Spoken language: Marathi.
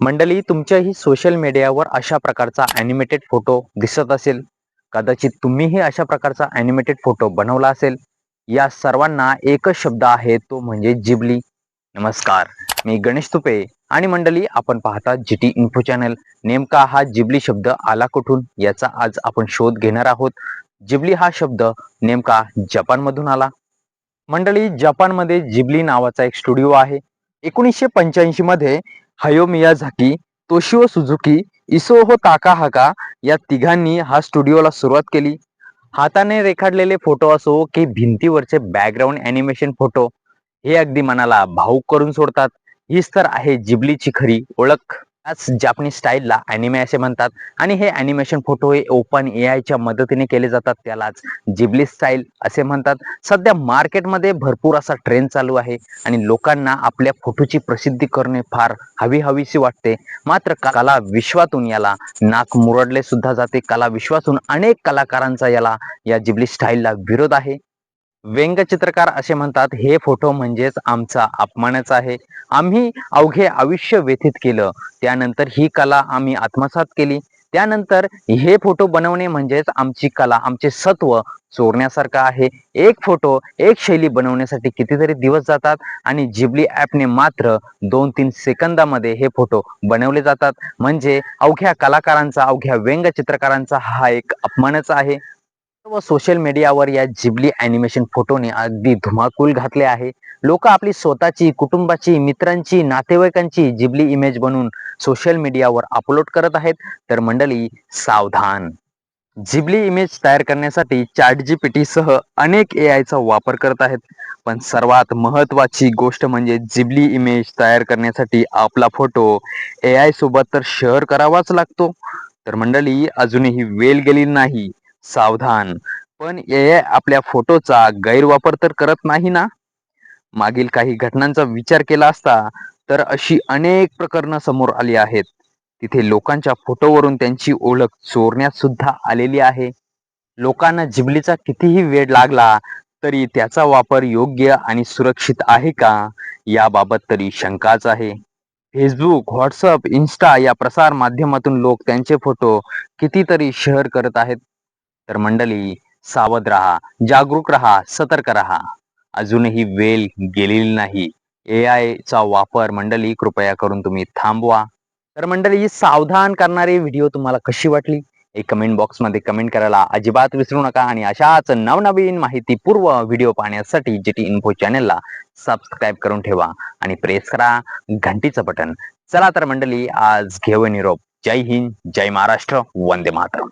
मंडळी तुमच्याही सोशल मीडियावर अशा प्रकारचा ॲनिमेटेड फोटो दिसत असेल. कदाचित तुम्हीही अशा प्रकारचा ॲनिमेटेड फोटो बनवला असेल. या सर्वांना एकच शब्द आहे तो म्हणजे जिबली. नमस्कार मी गणेश तुपे आणि मंडळी आपण पाहता जी टी इन्फो चॅनल नेमका हा जिबली शब्द आला कुठून? याचा आज आपण शोध घेणार आहोत. जिबली हा शब्द नेमका जपानमधून आला. मंडळी जपानमध्ये जिबली नावाचा एक स्टुडिओ आहे. एकोणीसशे पंच्याऐंशी मध्ये हयो मियाझाकी तोशिओ सुझुकी इसोहो ताकाहाका या तिघांनी हा स्टुडिओला सुरुवात केली. हाताने रेखाटलेले फोटो असो की भिंतीवरचे बॅकग्राऊंड अॅनिमेशन फोटो हे अगदी मनाला भाऊक करून सोडतात. हीच तर आहे जिबलीची खरी ओळख. याच जापनीज स्टाईलला अॅनिमे असे म्हणतात. आणि हे अॅनिमेशन फोटो हे ओपन ए आयच्या मदतीने केले जातात. त्यालाच जिबली स्टाईल असे म्हणतात. सध्या मार्केटमध्ये भरपूर असा ट्रेंड चालू आहे. आणि लोकांना आपल्या फोटोची प्रसिद्धी करणे फार हवी हवीशी वाटते. मात्र कला विश्वातून याला नाक मुरडले सुद्धा जाते. कला विश्वातून अनेक कलाकारांचा याला या जिबली स्टाईलला विरोध आहे. व्यंगचित्रकार असे म्हणतात हे फोटो म्हणजेच आमचा अपमानच आहे. आम्ही अवघे आयुष्य व्यथित केलं. त्यानंतर ही कला आम्ही आत्मसात केली. त्यानंतर हे फोटो बनवणे म्हणजेच आमची कला आमचे सत्व चोरण्यासारखं आहे. एक फोटो एक शैली बनवण्यासाठी कितीतरी दिवस जातात आणि जिबली ॲपने मात्र दोन तीन सेकंदामध्ये हे फोटो बनवले जातात. म्हणजे अवघ्या कलाकारांचा अवघ्या व्यंगचित्रकारांचा हा एक अपमानच आहे. व सोशल मीडियावर या जिबली अॅनिमेशन फोटोने अगदी धुमाकूल घातले आहे. लोक आपली स्वतःची कुटुंबाची मित्रांची नातेवाईकांची जिबली इमेज बनवून सोशल मीडियावर अपलोड करत आहेत. तर मंडळी सावधान. जिबली इमेज तयार करण्यासाठी चॅट जीपीटी सह अनेक ए आयचा वापर करत आहेत. पण सर्वात महत्वाची गोष्ट म्हणजे जिबली इमेज तयार करण्यासाठी आपला फोटो ए आय सोबत तर शेअर करावाच लागतो. तर मंडळी अजूनही वेल गेली नाही. सावधान. पण ए आपल्या फोटोचा गैरवापर तर करत नाही ना? मागील काही घटनांचा विचार केला असता तर अशी अनेक प्रकरणं समोर आली आहेत. तिथे लोकांच्या फोटोवरून त्यांची ओळख चोरण्यात सुद्धा आलेली आहे. लोकांना जिबलीचा कितीही वेळ लागला तरी त्याचा वापर योग्य आणि सुरक्षित आहे का? याबाबत तरी शंकाच आहे. फेसबुक व्हॉट्सअप इन्स्टा या प्रसार माध्यमातून लोक त्यांचे फोटो कितीतरी शेअर करत आहेत. तर मंडळी सावध राहा जागरूक राहा सतर्क राहा. अजूनही वेल गेलेली नाही. ए आयचा वापर मंडळी कृपया करून तुम्ही थांबवा. तर मंडळी सावधान करणारी व्हिडिओ तुम्हाला कशी वाटली? एक कमेंट बॉक्समध्ये कमेंट करायला अजिबात विसरू नका आणि अशाच नवनवीन माहितीपूर्व व्हिडिओ पाहण्यासाठी जी टी इन्फो चॅनलला सबस्क्राईब करून ठेवा आणि प्रेस करा घंटीचं बटन चला तर मंडळी आज घेऊ निरोप. जय हिंद जय महाराष्ट्र वंदे मातरम.